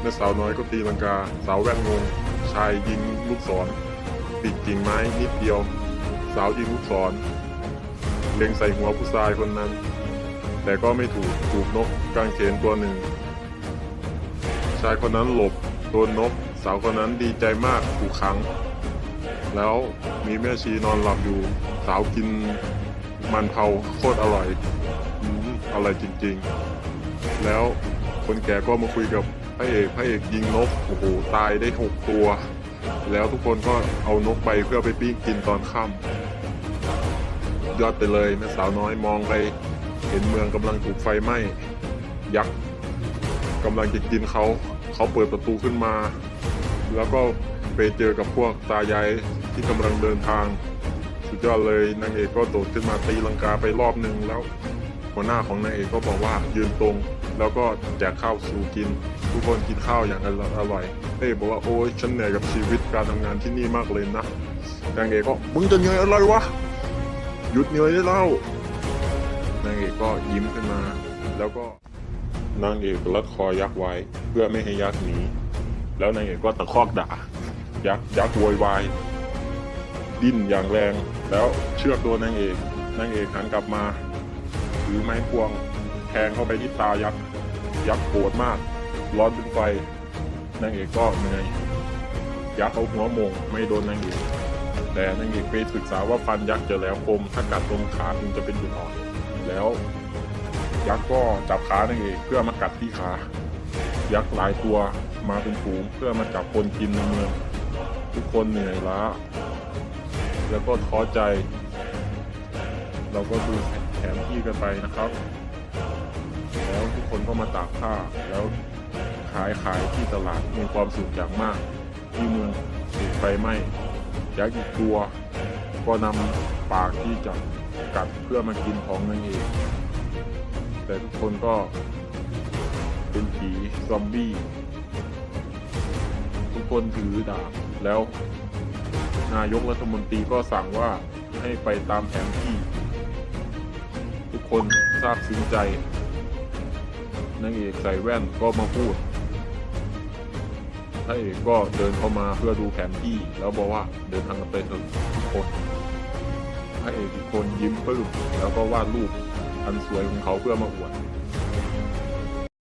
แม่สาวน้อยก็ตีลังกา สาวแว่นงง ชายยิงลูกศรติดกิ่งไม้นิดเดียว สาวยิงลูกศรเล็งใส่หัวผู้ชายคนนั้น แต่ก็ไม่ถูกถูกนกกางเขนตัวหนึ่ง ชายคนนั้นหลบโดนนก สาวคนนั้นดีใจมากถูกขัง แล้วมีแม่ชีนอนหลับอยู่ สาวกินมันเผาโคตรอร่อยอืมอร่อยจริงๆ แล้วคนแก่ก็มาคุยกับ พระเอกพระเอกยิงนกโอ้โหตายได้หกตัว แล้วทุกคนก็เอานกไปเพื่อไปปิ้งกินตอนค่ำยอดไปเลยแม่สาวน้อยมองไปเห็นเมืองกำลังถูกไฟไหม้ยักษ์กำลังจะกินเขา เขาเปิดประตูขึ้นมา แล้วก็ไปเจอกับพวกตายายที่กำลังเดินทาง สุดยอดเลยนางเอกก็โดดขึ้นมาตีลังกาไปรอบหนึ่งแล้ว หัวหน้าของนางเอกก็บอกว่ายืนตรง แล้วก็แจกข้าวสู่กิน ทุกคนกินข้าวอย่างอร่อยเอ้บอกว่าโอ้ยฉันเหนื่อยกับชีวิตการทำงานที่นี่มากเลยนะนางเอกก็มึงจะเหนื่อยอะไรวะหยุดเหนื่อยได้แล้วนางเอกก็ยิ้มขึ้นมา แล้วก็นางเอกรัดคอยักษ์ไว้ เพื่อไม่ให้ยักษ์หนีแล้วนางเอกก็ตะคอกด่า ยักษ์ยักษ์โวยวายดิ้นอย่างแรง แล้วเชือกตัวนางเอกนางเอกหันกลับมาถือไม้พวงแทงเข้าไปที่ตายักษ์ยักษ์โกรธมาก ร้อนเป็นไฟนางเอกก็เหนื่อยยักษ์เอาหัวมงไม่โดนนางเอกแต่นางเอกไปศึกษาว่าฟันยักษ์จะแหลมคมถ้ากัดตรงขาถึงจะเป็นจุดอ่อนแล้ว ยักษ์ก็จับขานางเอกเพื่อมากัดที่ขา ยักษ์หลายตัวมาเป็นฝูงเพื่อมาจับคนกินในเมืองทุกคนเหนื่อยล้า แล้วก็ท้อใจ เราก็ดูแผนที่กันไปนะครับ แล้วทุกคนก็มาตากผ้าแล้ว ขายขายที่ตลาดมีความสุขอย่างมาก ที่เมืองถูกไฟไหม้ยักษ์อีกตัว ก็นำปากที่จะกัดเพื่อมากินของนางเอกแต่ทุกคนก็เป็นผีซอมบี้ ทุกคนถือดาบแล้ว นายกรัฐมนตรีก็สั่งว่าให้ไปตามแผนที่ ทุกคนทราบซึ้งใจนางเอกใส่แว่นก็มาพูด ให้เอกก็เดินเข้ามาเพื่อดูแผนที่ แล้วบอกว่าเดินทางกันไปเถอะทุกคนพระเอกทุกคนยิ้มปลื้มแล้วก็วาดรูปอันสวยของเขาเพื่อมาอวด